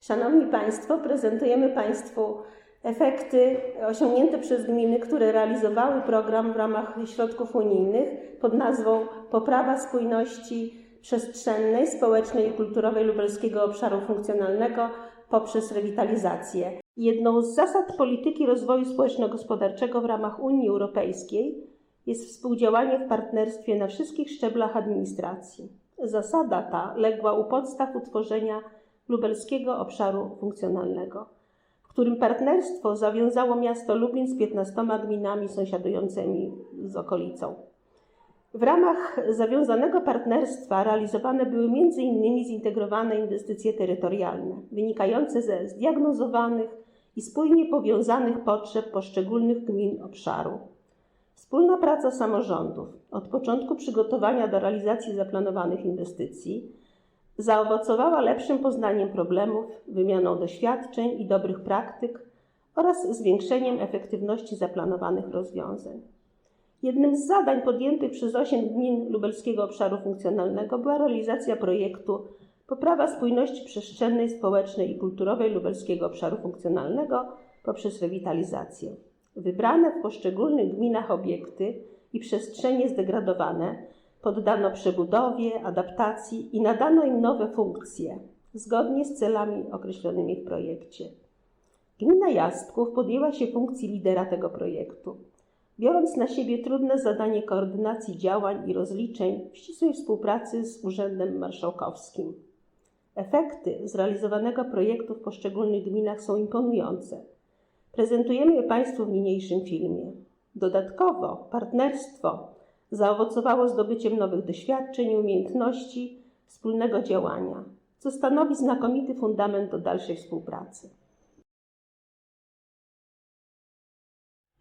Szanowni Państwo, prezentujemy Państwu efekty osiągnięte przez gminy, które realizowały program w ramach środków unijnych pod nazwą Poprawa spójności przestrzennej, społecznej i kulturowej lubelskiego obszaru funkcjonalnego poprzez rewitalizację. Jedną z zasad polityki rozwoju społeczno-gospodarczego w ramach Unii Europejskiej jest współdziałanie w partnerstwie na wszystkich szczeblach administracji. Zasada ta legła u podstaw utworzenia lubelskiego obszaru funkcjonalnego, w którym partnerstwo zawiązało miasto Lublin z 15 gminami sąsiadującymi z okolicą. W ramach zawiązanego partnerstwa realizowane były m.in. zintegrowane inwestycje terytorialne, wynikające ze zdiagnozowanych i spójnie powiązanych potrzeb poszczególnych gmin obszaru. Wspólna praca samorządów od początku przygotowania do realizacji zaplanowanych inwestycji zaowocowała lepszym poznaniem problemów, wymianą doświadczeń i dobrych praktyk oraz zwiększeniem efektywności zaplanowanych rozwiązań. Jednym z zadań podjętych przez osiem gmin lubelskiego obszaru funkcjonalnego była realizacja projektu Poprawa spójności przestrzennej, społecznej i kulturowej lubelskiego obszaru funkcjonalnego poprzez rewitalizację. Wybrane w poszczególnych gminach obiekty i przestrzenie zdegradowane poddano przebudowie, adaptacji i nadano im nowe funkcje, zgodnie z celami określonymi w projekcie. Gmina Jastków podjęła się funkcji lidera tego projektu, biorąc na siebie trudne zadanie koordynacji działań i rozliczeń w ścisłej współpracy z Urzędem Marszałkowskim. Efekty zrealizowanego projektu w poszczególnych gminach są imponujące. Prezentujemy je Państwu w niniejszym filmie. Dodatkowo partnerstwo zaowocowało zdobyciem nowych doświadczeń umiejętności wspólnego działania, co stanowi znakomity fundament do dalszej współpracy.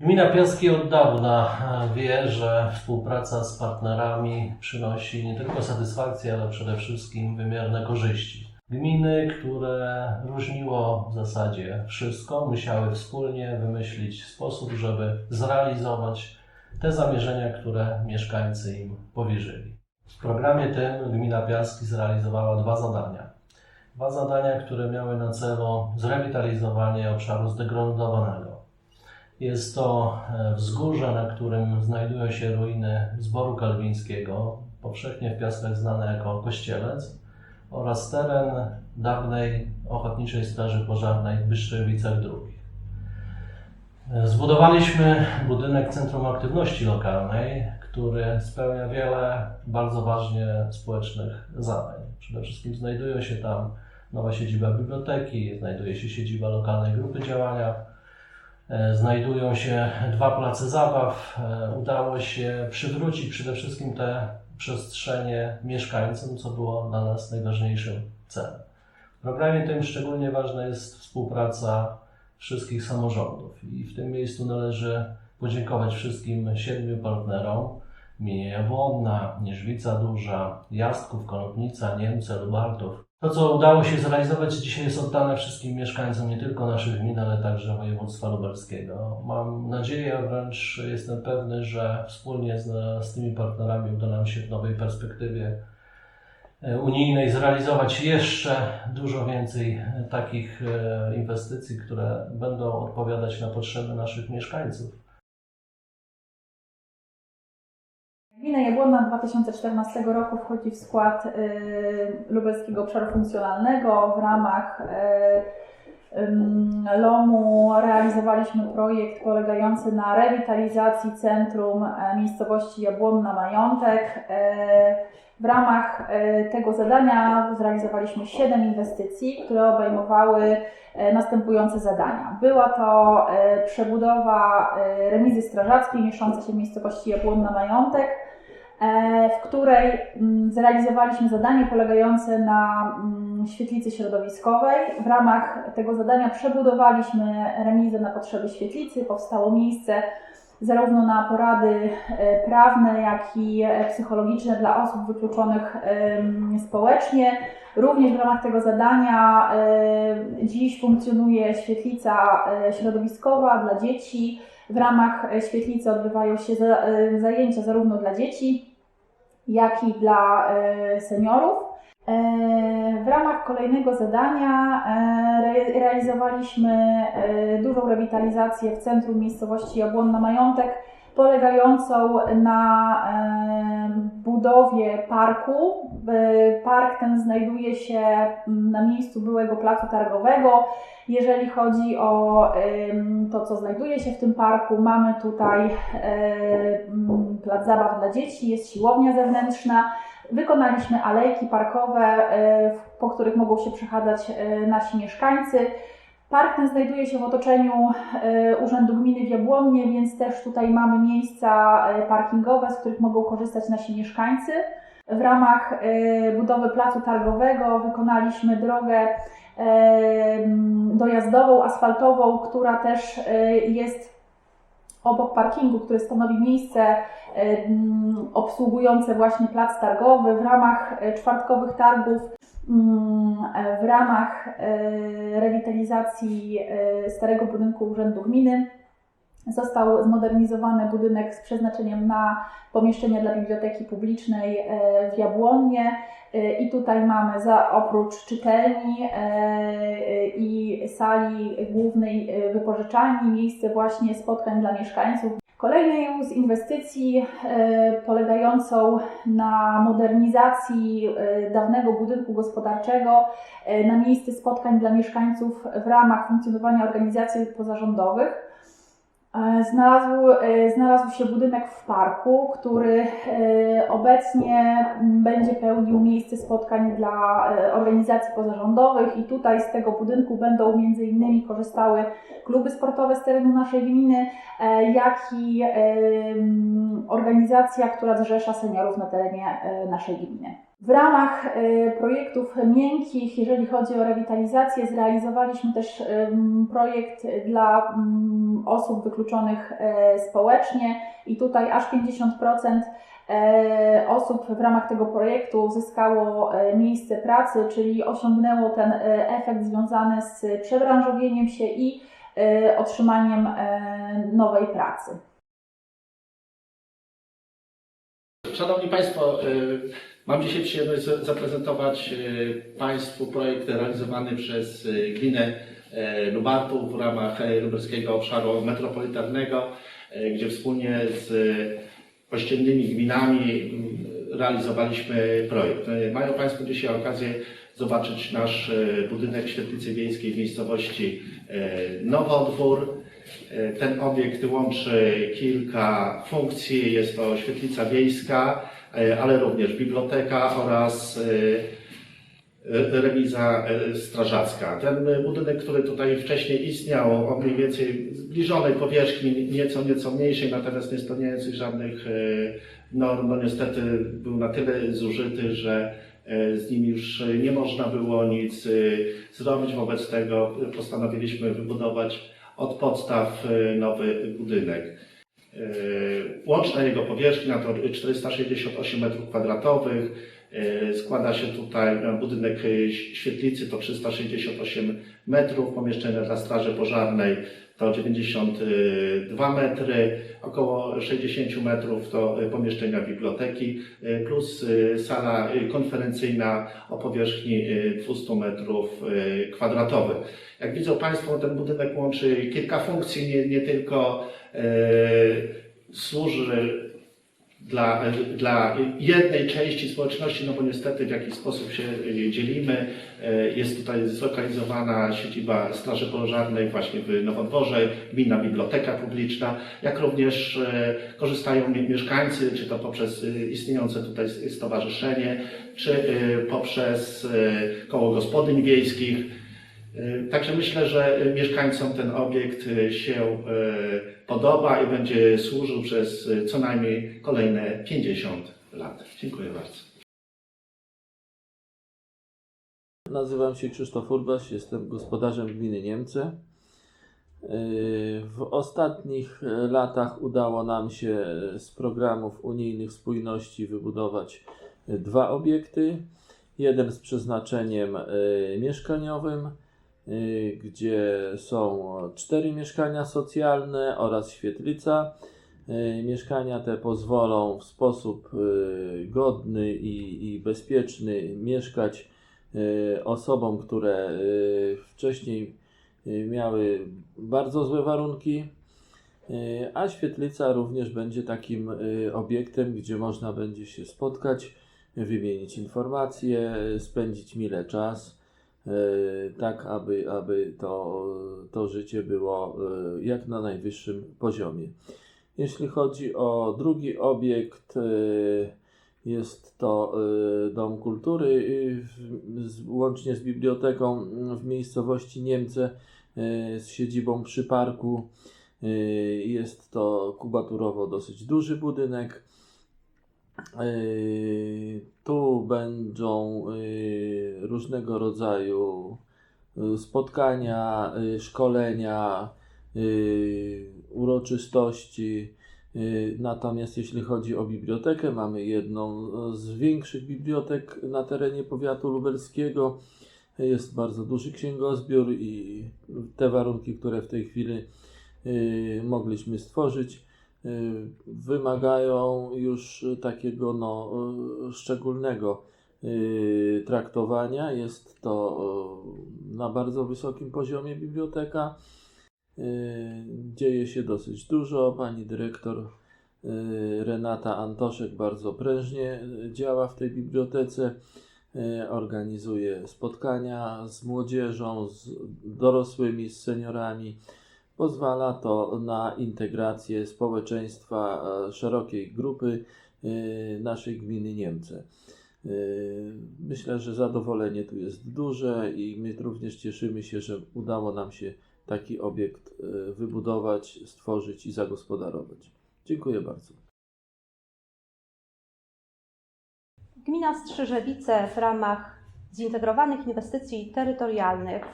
Gmina Piaski od dawna e, wie, że współpraca z partnerami przynosi nie tylko satysfakcję, ale przede wszystkim wymierne korzyści. Gminy, które różniło w zasadzie wszystko, musiały wspólnie wymyślić sposób, żeby zrealizować te zamierzenia, które mieszkańcy im powierzyli. W programie tym Gmina Piaski zrealizowała dwa zadania. Dwa zadania, które miały na celu zrewitalizowanie obszaru zdegradowanego. Jest to e, wzgórze, na którym znajdują się ruiny zboru kalwińskiego, powszechnie w Piaskach znane jako Kościelec, oraz teren dawnej Ochotniczej Straży Pożarnej w Byszczewicach II. Zbudowaliśmy budynek Centrum Aktywności Lokalnej, który spełnia wiele bardzo ważnie społecznych zadań. Przede wszystkim znajdują się tam nowa siedziba biblioteki, znajduje się siedziba lokalnej grupy działania, E, znajdują się dwa place zabaw. E, Udało się przywrócić przede wszystkim te przestrzenie mieszkańcom, co było dla nas najważniejszym celem. W programie tym szczególnie ważna jest współpraca wszystkich samorządów i w tym miejscu należy podziękować wszystkim siedmiu partnerom gminie Jabłonna, Nieżwica Duża, Jastków, Konopnica, Niemce, Lubartów. To, co udało się zrealizować dzisiaj jest oddane wszystkim mieszkańcom nie tylko naszych gmin, ale także województwa lubelskiego. Mam nadzieję, a wręcz jestem pewny, że wspólnie z, z tymi partnerami uda nam się w nowej perspektywie unijnej zrealizować jeszcze dużo więcej e, takich e, inwestycji, które będą odpowiadać na potrzeby naszych mieszkańców. Gmina Jabłonna 2014 roku wchodzi w skład y, Lubelskiego Obszaru Funkcjonalnego. W ramach y, LOM-u realizowaliśmy projekt polegający na rewitalizacji centrum e, miejscowości Jabłonna Majątek. E, W ramach e, tego zadania zrealizowaliśmy 7 inwestycji, które obejmowały następujące zadania. Była to przebudowa remizy strażackiej mieszczącej się w miejscowości Jabłonna Majątek, w której mm, zrealizowaliśmy zadanie polegające na mm, świetlicy środowiskowej. W ramach tego zadania przebudowaliśmy remizę na potrzeby świetlicy. Powstało miejsce zarówno na porady e, prawne, jak i e, psychologiczne dla osób wykluczonych społecznie. Również w ramach tego zadania e, dziś funkcjonuje świetlica e, środowiskowa dla dzieci. W ramach e, świetlicy odbywają się za- e, zajęcia zarówno dla dzieci, jak i dla e, seniorów. E, W ramach kolejnego zadania e, re, realizowaliśmy dużą rewitalizację w centrum miejscowości Jabłonna Majątek, polegającą na budowie parku. E, Park ten znajduje się na miejscu byłego placu targowego. Jeżeli chodzi o to, co znajduje się w tym parku, mamy tutaj e, mm, plac zabaw dla dzieci, jest siłownia zewnętrzna. Wykonaliśmy alejki parkowe, e, po których mogą się przechadzać nasi mieszkańcy. Park ten znajduje się w otoczeniu e, Urzędu Gminy w więc też tutaj mamy miejsca e, parkingowe, z których mogą korzystać nasi mieszkańcy. W ramach e, budowy placu targowego wykonaliśmy drogę dojazdową, asfaltową, która też jest obok parkingu, który stanowi miejsce obsługujące właśnie plac targowy w ramach czwartkowych targów. W ramach e, rewitalizacji e, starego budynku Urzędu Gminy został zmodernizowany budynek z przeznaczeniem na pomieszczenia dla biblioteki publicznej e, w Jabłonnie. E, I tutaj mamy za oprócz czytelni i sali głównej wypożyczalni miejsce właśnie spotkań dla mieszkańców. Kolejną z inwestycji e, polegającą na modernizacji e, dawnego budynku gospodarczego e, na miejsce spotkań dla mieszkańców w ramach funkcjonowania organizacji pozarządowych. E, Znalazł, e, znalazł się budynek w parku, który e, obecnie będzie pełnił miejsce spotkań dla organizacji pozarządowych i tutaj z tego budynku będą między innymi korzystały kluby sportowe z terenu naszej gminy, jak i organizacja, która zrzesza seniorów na terenie naszej gminy. W ramach e, projektów miękkich, jeżeli chodzi o rewitalizację, zrealizowaliśmy też projekt dla mm, osób wykluczonych e, społecznie i tutaj aż 50% e, osób w ramach tego projektu uzyskało miejsce pracy, czyli osiągnęło ten efekt związany z przebranżowieniem się i otrzymaniem nowej pracy. Szanowni Państwo, mam dzisiaj przyjemność za- zaprezentować y, Państwu projekt realizowany przez y, gminę y, Lubartów w ramach lubelskiego obszaru metropolitarnego, gdzie wspólnie z ościennymi gminami y, realizowaliśmy projekt. Mają Państwo dzisiaj okazję zobaczyć nasz budynek świetlicy wiejskiej w miejscowości Nowodwór. E, Ten obiekt łączy kilka funkcji. Jest to świetlica wiejska, e, ale również biblioteka oraz e, e, remiza e, strażacka. Ten e, budynek, który tutaj wcześniej istniał, o mniej więcej zbliżonej powierzchni, nieco, nieco mniejszej, natomiast nie spełniających żadnych e, norm, no niestety był na tyle zużyty, że e, z nim już nie można było nic e, zrobić. Wobec tego postanowiliśmy wybudować od podstaw e, nowy budynek. E, Łączna jego powierzchnia to 468 m2. Składa się tutaj e, budynek e, świetlicy to 368 metrów, pomieszczenia dla Straży Pożarnej to 92 metry, około 60 metrów to e, pomieszczenia biblioteki, e, plus e, sala konferencyjna o powierzchni e, 200 metrów kwadratowych. Jak widzą Państwo, ten budynek łączy kilka funkcji, nie, nie tylko e, służy dla, dla jednej części społeczności, no bo niestety w jakiś sposób się e, dzielimy. E, Jest tutaj zlokalizowana siedziba Straży Pożarnej właśnie w Nowodworze, gminna biblioteka publiczna, jak również e, korzystają mi- mieszkańcy, czy to poprzez istniejące tutaj stowarzyszenie, czy poprzez koło gospodyń wiejskich. Także myślę, że mieszkańcom ten obiekt się podoba i będzie służył przez e, co najmniej kolejne 50 lat. Dziękuję bardzo. Nazywam się Krzysztof Urbaś, jestem gospodarzem gminy Niemcy. Yy, W ostatnich latach udało nam się z programów unijnych spójności wybudować e, dwa obiekty. Jeden z przeznaczeniem mieszkaniowym, gdzie są cztery mieszkania socjalne oraz świetlica. E, Mieszkania te pozwolą w sposób e, godny i, i bezpieczny mieszkać osobom, które wcześniej miały bardzo złe warunki, a świetlica również będzie takim obiektem, gdzie można będzie się spotkać, wymienić informacje, spędzić mile czas, tak aby, aby to, to życie było e, jak na najwyższym poziomie. Jeśli chodzi o drugi obiekt, e, jest to e, Dom Kultury, e, łącznie z biblioteką w miejscowości Niemce e, z siedzibą przy parku. E, Jest to kubaturowo dosyć duży budynek. E, Tu będą e, różnego rodzaju e, spotkania, szkolenia, uroczystości. Natomiast jeśli chodzi o bibliotekę, mamy jedną z większych bibliotek na terenie powiatu lubelskiego. Jest bardzo duży księgozbiór i te warunki, które w tej chwili mogliśmy stworzyć, wymagają już takiego no, y, szczególnego y, traktowania. Jest to y, na bardzo wysokim poziomie biblioteka. Y, Dzieje się dosyć dużo. Pani dyrektor y, Renata Antoszek bardzo prężnie y, działa w tej bibliotece. Y, Organizuje spotkania z młodzieżą, z dorosłymi, z seniorami. Pozwala to na integrację społeczeństwa e, szerokiej grupy e, naszej gminy Niemce. E, Myślę, że zadowolenie tu jest duże i my również cieszymy się, że udało nam się taki obiekt wybudować, stworzyć i zagospodarować. Dziękuję bardzo. Gmina Strzyżewice w ramach zintegrowanych inwestycji terytorialnych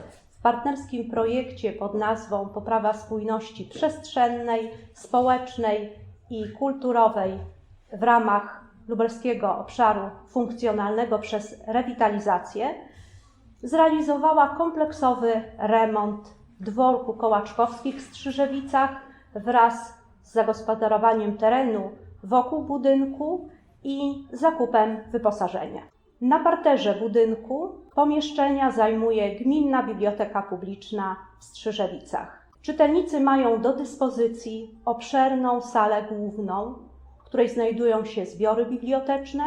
partnerskim projekcie pod nazwą Poprawa spójności przestrzennej, społecznej i kulturowej w ramach lubelskiego obszaru funkcjonalnego przez rewitalizację zrealizowała kompleksowy remont dworku kołaczkowskich w Strzyżewicach wraz z zagospodarowaniem terenu wokół budynku i zakupem wyposażenia. Na parterze budynku pomieszczenia zajmuje Gminna Biblioteka Publiczna w Strzyżewicach. Czytelnicy mają do dyspozycji obszerną salę główną, w której znajdują się zbiory biblioteczne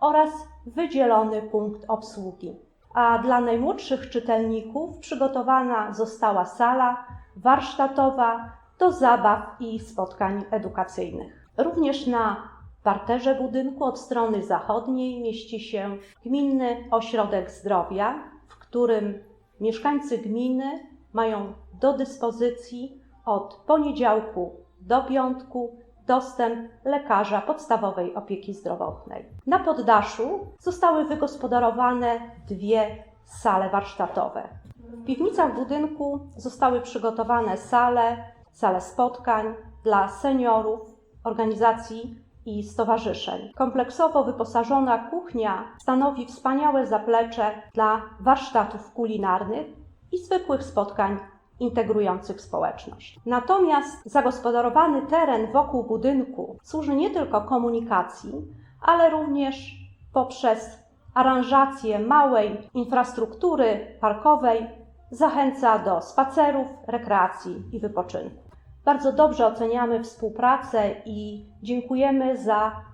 oraz wydzielony punkt obsługi. A dla najmłodszych czytelników przygotowana została sala warsztatowa do zabaw i spotkań edukacyjnych. Również na parterze budynku od strony zachodniej mieści się Gminny Ośrodek Zdrowia, w którym mieszkańcy gminy mają do dyspozycji od poniedziałku do piątku dostęp lekarza podstawowej opieki zdrowotnej. Na poddaszu zostały wygospodarowane dwie sale warsztatowe. W piwnicach budynku zostały przygotowane sale, sale spotkań dla seniorów, organizacji i stowarzyszeń. Kompleksowo wyposażona kuchnia stanowi wspaniałe zaplecze dla warsztatów kulinarnych i zwykłych spotkań integrujących społeczność. Natomiast zagospodarowany teren wokół budynku służy nie tylko komunikacji, ale również poprzez aranżację małej infrastruktury parkowej zachęca do spacerów, rekreacji i wypoczynku. Bardzo dobrze oceniamy współpracę i dziękujemy za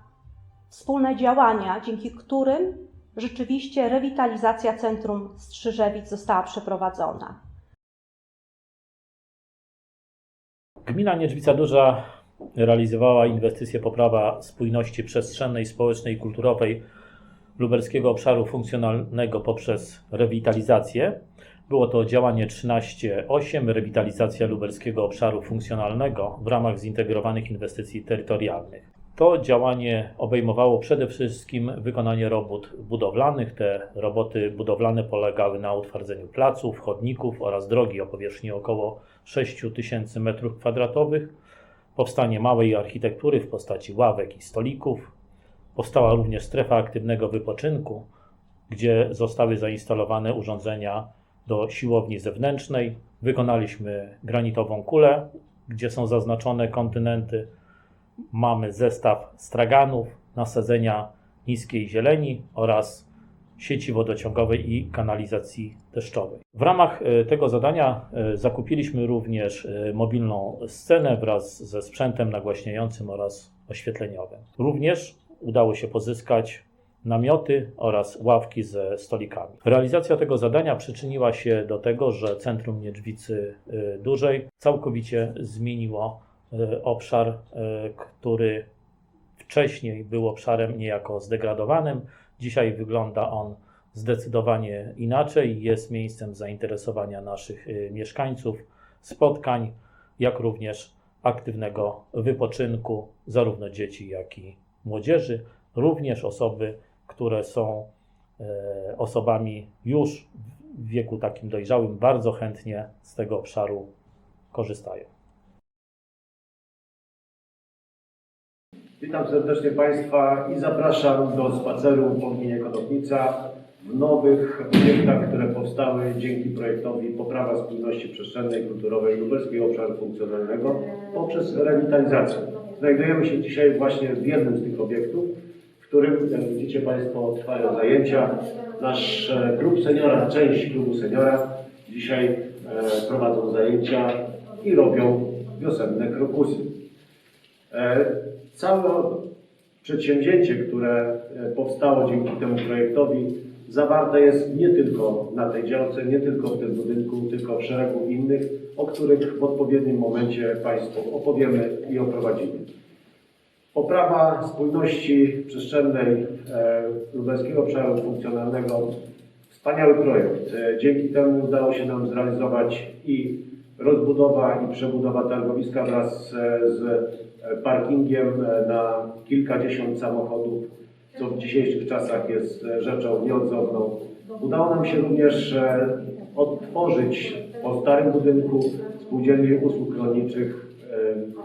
wspólne działania, dzięki którym rzeczywiście rewitalizacja centrum Strzyżewic została przeprowadzona. Gmina Niedźwica Duża realizowała inwestycję poprawa spójności przestrzennej, społecznej i kulturowej lubelskiego obszaru funkcjonalnego poprzez rewitalizację. Było to działanie 13.8, rewitalizacja lubelskiego obszaru funkcjonalnego w ramach zintegrowanych inwestycji terytorialnych. To działanie obejmowało przede wszystkim wykonanie robót budowlanych. Te roboty budowlane polegały na utwardzeniu placów, chodników oraz drogi o powierzchni około 6 tysięcy m2, powstanie małej architektury w postaci ławek i stolików. Powstała również strefa aktywnego wypoczynku, gdzie zostały zainstalowane urządzenia do siłowni zewnętrznej. Wykonaliśmy granitową kulę, gdzie są zaznaczone kontynenty. Mamy zestaw straganów, nasadzenia niskiej zieleni oraz sieci wodociągowej i kanalizacji deszczowej. W ramach e, tego zadania e, zakupiliśmy również e, mobilną scenę wraz ze sprzętem nagłaśniającym oraz oświetleniowym. Również udało się pozyskać namioty oraz ławki ze stolikami. Realizacja tego zadania przyczyniła się do tego, że Centrum Niedźwicy y, Dużej całkowicie zmieniło y, obszar, y, który wcześniej był obszarem niejako zdegradowanym. Dzisiaj wygląda on zdecydowanie inaczej jest miejscem zainteresowania naszych mieszkańców, spotkań, jak również aktywnego wypoczynku zarówno dzieci, jak i młodzieży, również osoby, które są e, osobami już w wieku takim dojrzałym, bardzo chętnie z tego obszaru korzystają. Witam serdecznie Państwa i zapraszam do spaceru po gminie w nowych obiektach, które powstały dzięki projektowi Poprawa Spójności Przestrzennej i Kulturowej Lubelskiego Obszaru Funkcjonalnego poprzez rewitalizację. Znajdujemy się dzisiaj właśnie w jednym z tych obiektów, którym, jak widzicie Państwo, trwają zajęcia. Nasz e, klub seniora, część klubu seniora dzisiaj e, prowadzą zajęcia i robią wiosenne krokusy. E, Całe przedsięwzięcie, które e, powstało dzięki temu projektowi, zawarte jest nie tylko na tej działce, nie tylko w tym budynku, tylko w szeregu innych, o których w odpowiednim momencie Państwu opowiemy i oprowadzimy. Poprawa spójności przestrzennej e, Lubelskiego Obszaru Funkcjonalnego Wspaniały projekt. E, Dzięki temu udało się nam zrealizować i rozbudowa i przebudowa targowiska wraz e, z parkingiem na kilkadziesiąt samochodów, co w dzisiejszych czasach jest rzeczą nieodzowną. Udało nam się również odtworzyć po starym budynku spółdzielni usług rolniczych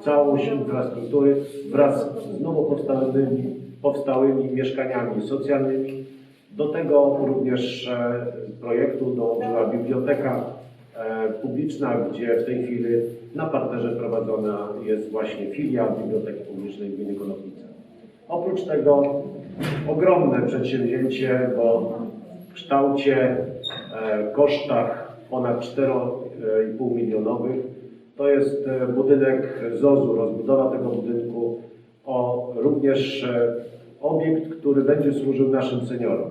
całość infrastruktury wraz z nowo powstałymi, powstałymi mieszkaniami socjalnymi. Do tego również e, projektu dołączyła biblioteka e, publiczna, gdzie w tej chwili na parterze prowadzona jest właśnie filia Biblioteki Publicznej Gminy Konopnica. Oprócz tego ogromne przedsięwzięcie, bo w kształcie, e, kosztach ponad 4,5 milionowych to jest e, budynek ZOZ-u, rozbudowa tego budynku, o również e, obiekt, który będzie służył naszym seniorom,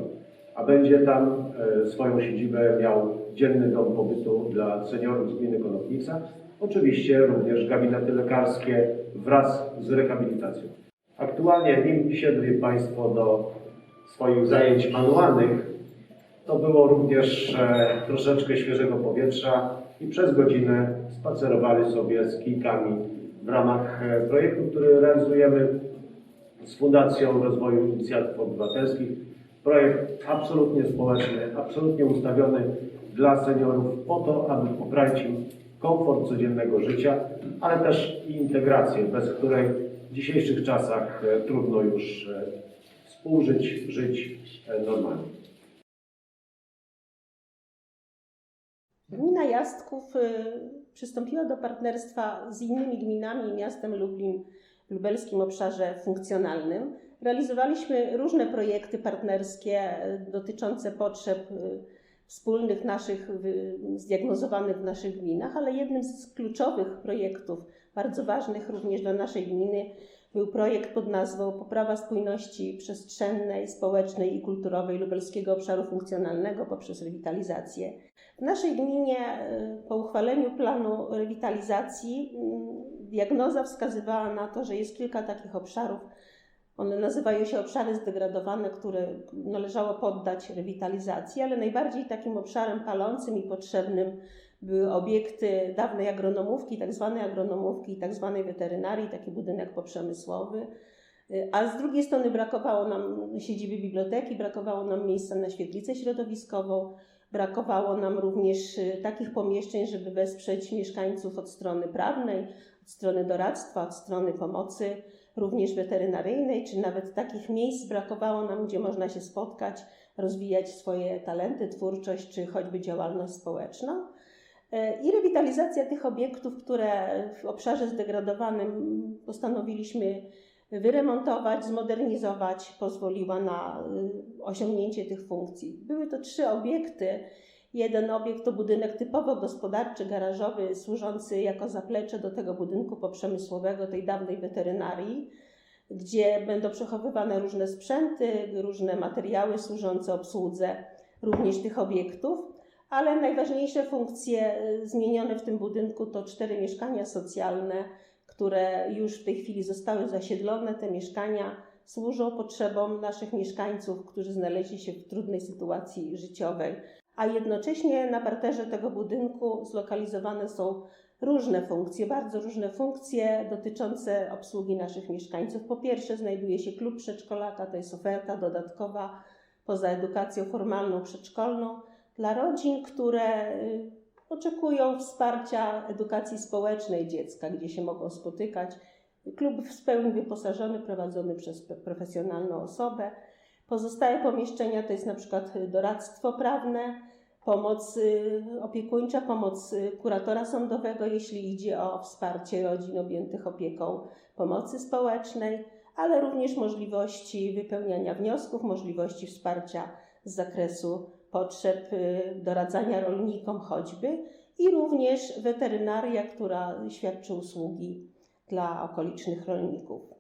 a będzie tam e, swoją siedzibę miał dzienny dom pobytu dla seniorów z gminy Konopnica. Oczywiście również gabinety lekarskie wraz z rehabilitacją. Aktualnie, nim siedli Państwo do swoich zajęć manualnych, to było również troszeczkę świeżego powietrza i przez godzinę spacerowali sobie z kijkami w ramach e, projektu, który realizujemy z Fundacją Rozwoju Inicjatyw Obywatelskich. Projekt absolutnie społeczny, absolutnie ustawiony dla seniorów po to, aby poprawić im komfort codziennego życia, ale też i integrację, bez której w dzisiejszych czasach e, trudno już e, współżyć, żyć normalnie. Gmina Jastków y, przystąpiła do partnerstwa z innymi gminami i miastem Lublin w lubelskim obszarze funkcjonalnym. Realizowaliśmy różne projekty partnerskie y, dotyczące potrzeb y, wspólnych naszych, zdiagnozowanych w naszych gminach, ale jednym z kluczowych projektów, bardzo ważnych również dla naszej gminy, był projekt pod nazwą Poprawa spójności przestrzennej, społecznej i kulturowej lubelskiego obszaru funkcjonalnego poprzez rewitalizację. W naszej gminie y, po uchwaleniu planu rewitalizacji y, diagnoza wskazywała na to, że jest kilka takich obszarów. One nazywają się obszary zdegradowane, które należało poddać rewitalizacji, ale najbardziej takim obszarem palącym i potrzebnym były obiekty dawnej agronomówki, tak zwanej agronomówki tak zwanej weterynarii, taki budynek poprzemysłowy. Y, A z drugiej strony brakowało nam siedziby biblioteki, brakowało nam miejsca na świetlicę środowiskową, brakowało nam również y, takich pomieszczeń, żeby wesprzeć mieszkańców od strony prawnej, od strony doradztwa, od strony pomocy, również weterynaryjnej, czy nawet takich miejsc brakowało nam, gdzie można się spotkać, rozwijać swoje talenty, twórczość, czy choćby działalność społeczną. E, I rewitalizacja tych obiektów, które w obszarze zdegradowanym postanowiliśmy wyremontować, zmodernizować, pozwoliła na y, osiągnięcie tych funkcji. Były to trzy obiekty. Jeden obiekt to budynek typowo gospodarczy, garażowy, służący jako zaplecze do tego budynku poprzemysłowego, tej dawnej weterynarii, gdzie będą przechowywane różne sprzęty, różne materiały służące obsłudze również tych obiektów. Ale najważniejsze funkcje y, zmienione w tym budynku to cztery mieszkania socjalne, które już w tej chwili zostały zasiedlone. Te mieszkania służą potrzebom naszych mieszkańców, którzy znaleźli się w trudnej sytuacji życiowej. A jednocześnie na parterze tego budynku zlokalizowane są różne funkcje, bardzo różne funkcje dotyczące obsługi naszych mieszkańców. Po pierwsze, znajduje się klub przedszkolaka, to jest oferta dodatkowa poza edukacją formalną, przedszkolną dla rodzin, które y, oczekują wsparcia edukacji społecznej dziecka, gdzie się mogą spotykać. Klub w pełni wyposażony, prowadzony przez profesjonalną osobę. Pozostałe pomieszczenia to jest na przykład doradztwo prawne, pomoc y, opiekuńcza, pomoc y, kuratora sądowego, jeśli idzie o wsparcie rodzin objętych opieką pomocy społecznej, ale również możliwości wypełniania wniosków, możliwości wsparcia z zakresu potrzeb y, doradzania rolnikom choćby i również weterynaria, która świadczy usługi dla okolicznych rolników.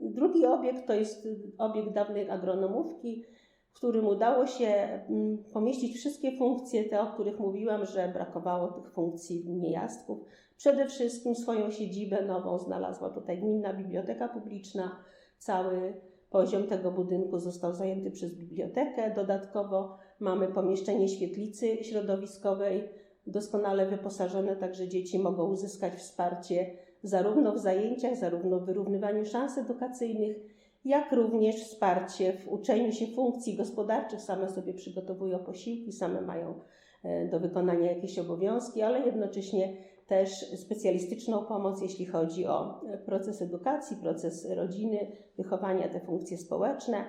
Drugi obiekt to jest obiekt dawnej agronomówki, w którym udało się mm, pomieścić wszystkie funkcje, te, o których mówiłam, że brakowało tych funkcji niejastków. Przede wszystkim swoją siedzibę nową znalazła tutaj Gminna Biblioteka Publiczna. Cały poziom tego budynku został zajęty przez bibliotekę. Dodatkowo mamy pomieszczenie świetlicy środowiskowej, doskonale wyposażone, także dzieci mogą uzyskać wsparcie zarówno w zajęciach, zarówno w wyrównywaniu szans edukacyjnych, jak również wsparcie w uczeniu się funkcji gospodarczych. Same sobie przygotowują posiłki, same mają e, do wykonania jakieś obowiązki, ale jednocześnie też specjalistyczną pomoc, jeśli chodzi o e, proces edukacji, proces rodziny, wychowania, te funkcje społeczne.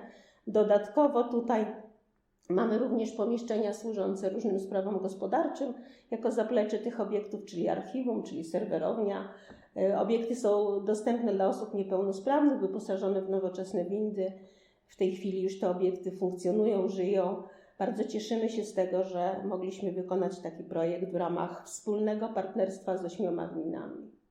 Dodatkowo tutaj Mamy również pomieszczenia służące różnym sprawom gospodarczym jako zaplecze tych obiektów, czyli archiwum, czyli serwerownia. E, obiekty są dostępne dla osób niepełnosprawnych, wyposażone w nowoczesne windy. W tej chwili już te obiekty funkcjonują, żyją. Bardzo cieszymy się z tego, że mogliśmy wykonać taki projekt w ramach wspólnego partnerstwa z ośmioma gminami.